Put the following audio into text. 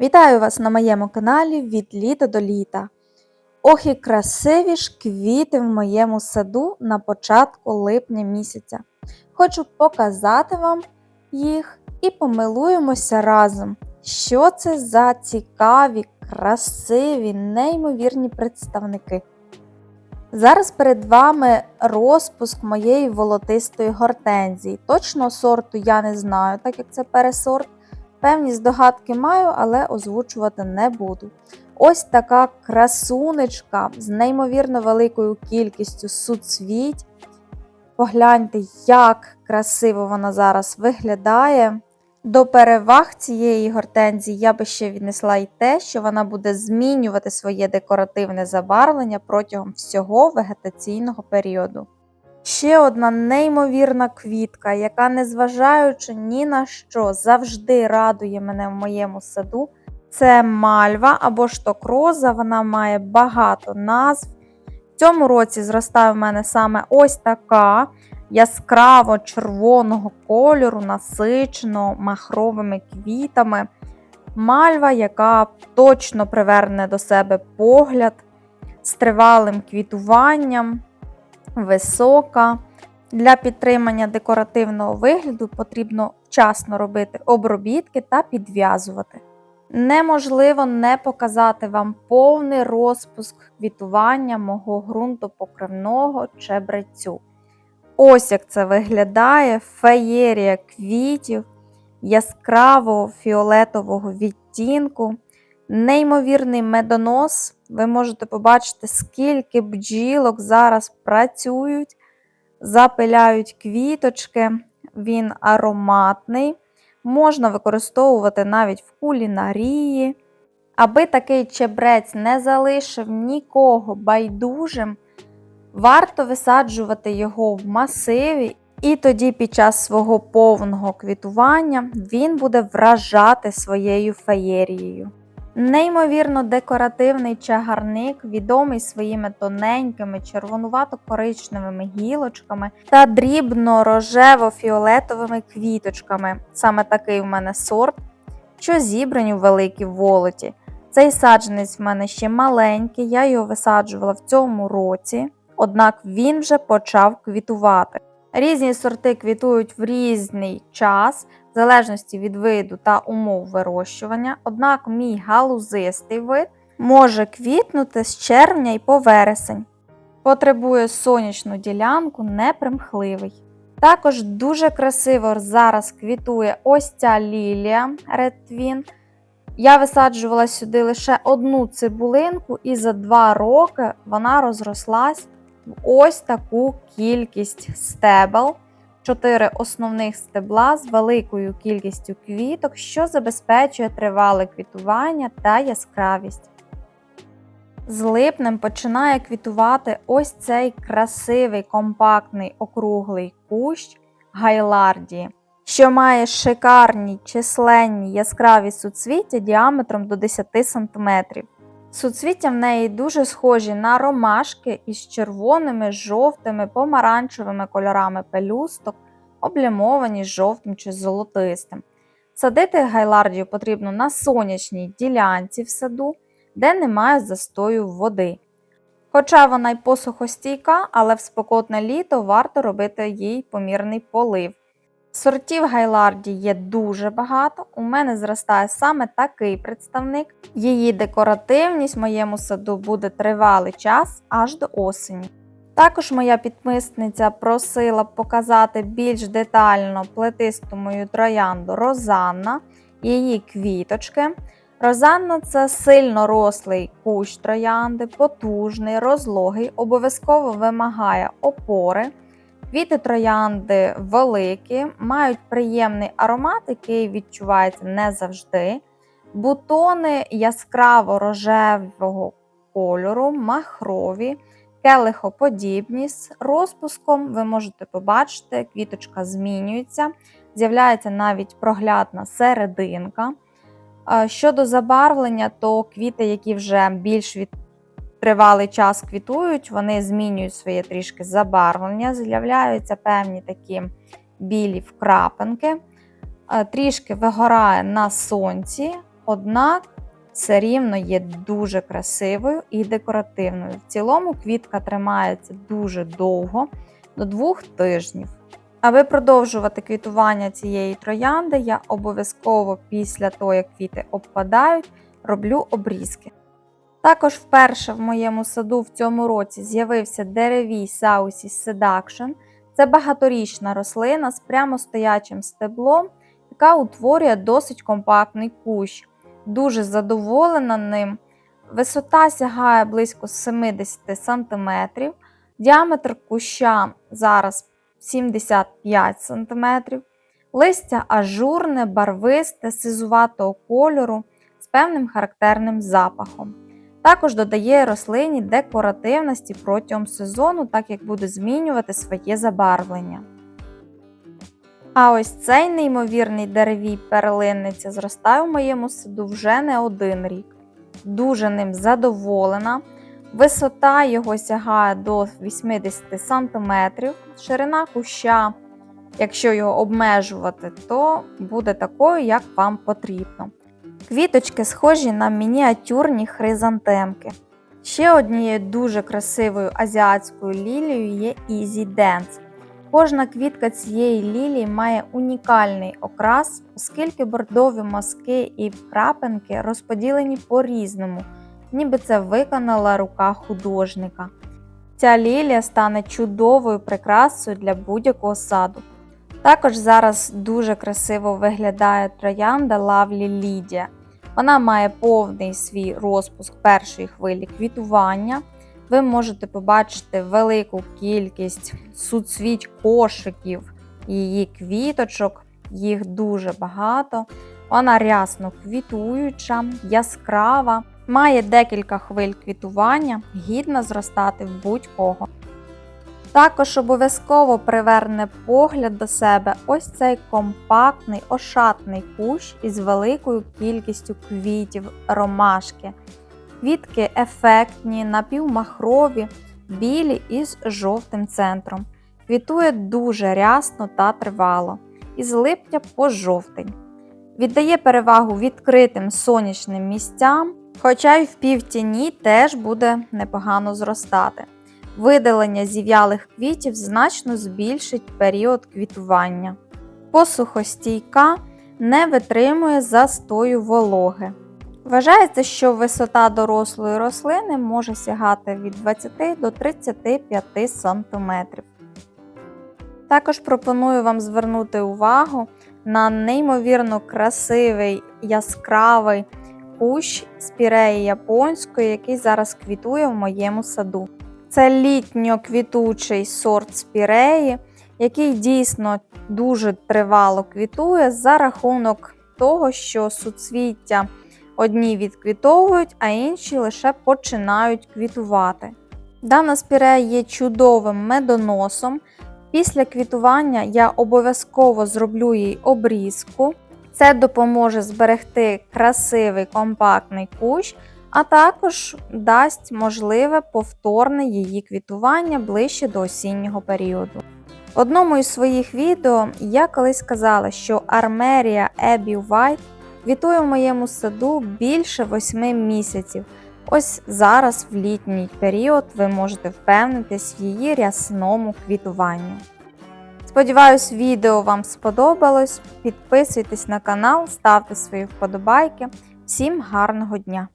Вітаю вас на моєму каналі від літа до літа. Ох і красиві ж квіти в моєму саду на початку липня місяця. Хочу показати вам їх і помилуємося разом, що це за цікаві, красиві, неймовірні представники. Зараз перед вами розпуск моєї волотистої гортензії. Точного сорту я не знаю, так як це пересорт. Певні здогадки маю, але озвучувати не буду. Ось така красунечка з неймовірно великою кількістю суцвіть. Погляньте, як красиво вона зараз виглядає. До переваг цієї гортензії я би ще віднесла й те, що вона буде змінювати своє декоративне забарвлення протягом всього вегетаційного періоду. Ще одна неймовірна квітка, яка, незважаючи ні на що, завжди радує мене в моєму саду. Це мальва або штокроза, вона має багато назв. В цьому році зростає в мене саме ось така яскраво червоного кольору, насичено махровими квітами. Мальва, яка точно приверне до себе погляд з тривалим квітуванням висока. Для підтримання декоративного вигляду потрібно вчасно робити обробітки та підв'язувати. Неможливо не показати вам повний розпуск квітування мого ґрунтопокривного чебрецю. Ось як це виглядає феєрія квітів яскравого фіолетового відтінку, неймовірний медонос. Ви можете побачити, скільки бджілок зараз працюють, запиляють квіточки, він ароматний, можна використовувати навіть в кулінарії. Аби такий чебрець не залишив нікого байдужим, варто висаджувати його в масиві, і тоді під час свого повного квітування він буде вражати своєю феєрією. Неймовірно декоративний чагарник, відомий своїми тоненькими червонувато-коричневими гілочками та дрібно-рожево-фіолетовими квіточками. Саме такий в мене сорт, що зібрані в великій волоті. Цей саджанець в мене ще маленький, я його висаджувала в цьому році, однак він вже почав квітувати. Різні сорти квітують в різний час в залежності від виду та умов вирощування, однак мій галузистий вид може квітнути з червня і по вересень. Потребує сонячну ділянку, непримхливий. Також дуже красиво зараз квітує ось ця лілія Twin. Я висаджувала сюди лише одну цибулинку, і за два роки вона розрослась в ось таку кількість стебел. Чотири основних стебла з великою кількістю квіток, що забезпечує тривале квітування та яскравість. З липнем починає квітувати ось цей красивий компактний округлий кущ гайлардії, що має шикарні численні яскраві суцвіття діаметром до 10 см. Суцвіття в неї дуже схожі на ромашки із червоними, жовтими, помаранчевими кольорами пелюсток, облямовані жовтим чи золотистим. Садити гайлардію потрібно на сонячній ділянці в саду, де немає застою води. Хоча вона й посухостійка, але в спекотне літо варто робити їй помірний полив. Сортів гайларді є дуже багато. У мене зростає саме такий представник. Її декоративність в моєму саду буде тривалий час аж до осені. Також моя підписниця просила показати більш детально плетисту мою троянду Розанна, її квіточки. Розанна це сильно рослий кущ троянди, потужний, розлогий, обов'язково вимагає опори. Квіти троянди великі, мають приємний аромат, який відчувається не завжди. Бутони яскраво рожевого кольору, махрові, келихоподібні з розпуском. Ви можете побачити, квіточка змінюється, з'являється навіть проглядна серединка. Щодо забарвлення, то квіти, які вже більш від тривалий час квітують, вони змінюють своє трішки забарвлення, з'являються певні такі білі вкрапинки, трішки вигорає на сонці, однак все рівно є дуже красивою і декоративною. В цілому квітка тримається дуже довго, до двох тижнів. Аби продовжувати квітування цієї троянди, я обов'язково після того, як квіти обпадають, роблю обрізки. Також вперше в моєму саду в цьому році з'явився деревій Sausis Seduction. Це багаторічна рослина з прямостоячим стеблом, яка утворює досить компактний кущ. Дуже задоволена ним. Висота сягає близько 70 см, діаметр куща зараз 75 см, листя ажурне, барвисте, сизуватого кольору з певним характерним запахом. Також додає рослині декоративності протягом сезону, так як буде змінювати своє забарвлення. А ось цей неймовірний деревій перлинниця зростає в моєму саду вже не один рік. Дуже ним задоволена. Висота його сягає до 80 см, ширина куща, якщо його обмежувати, то буде такою, як вам потрібно. Квіточки схожі на мініатюрні хризантемки. Ще однією дуже красивою азіатською лілією є Easy Dance. Кожна квітка цієї лілії має унікальний окрас, оскільки бордові мазки і крапинки розподілені по-різному, ніби це виконала рука художника. Ця лілія стане чудовою прикрасою для будь-якого саду. Також зараз дуже красиво виглядає троянда Lovely Lydia. Вона має повний свій розпуск першої хвилі квітування. Ви можете побачити велику кількість суцвіть кошиків її квіточок, їх дуже багато. Вона рясно квітуюча, яскрава, має декілька хвиль квітування, гідна зростати в будь-кого. Також обов'язково приверне погляд до себе ось цей компактний ошатний кущ із великою кількістю квітів ромашки. Квітки ефектні, напівмахрові, білі із жовтим центром. Квітує дуже рясно та тривало, із липня по жовтень. Віддає перевагу відкритим сонячним місцям, хоча й в півтіні теж буде непогано зростати. Видалення зів'ялих квітів значно збільшить період квітування. Посухостійка не витримує застою вологи. Вважається, що висота дорослої рослини може сягати від 20 до 35 см. Також пропоную вам звернути увагу на неймовірно красивий яскравий кущ спіреї японської, який зараз квітує в моєму саду. Це літньо-квітучий сорт спіреї, який дійсно дуже тривало квітує за рахунок того, що суцвіття одні відквітовують, а інші лише починають квітувати. Дана спірея є чудовим медоносом. Після квітування я обов'язково зроблю їй обрізку. Це допоможе зберегти красивий компактний кущ, а також дасть можливе повторне її квітування ближче до осіннього періоду. В одному із своїх відео я колись казала, що армерія Abbey White квітує в моєму саду більше 8 місяців. Ось зараз, в літній період, ви можете впевнитись в її рясному квітуванні. Сподіваюсь, відео вам сподобалось. Підписуйтесь на канал, ставте свої вподобайки. Всім гарного дня!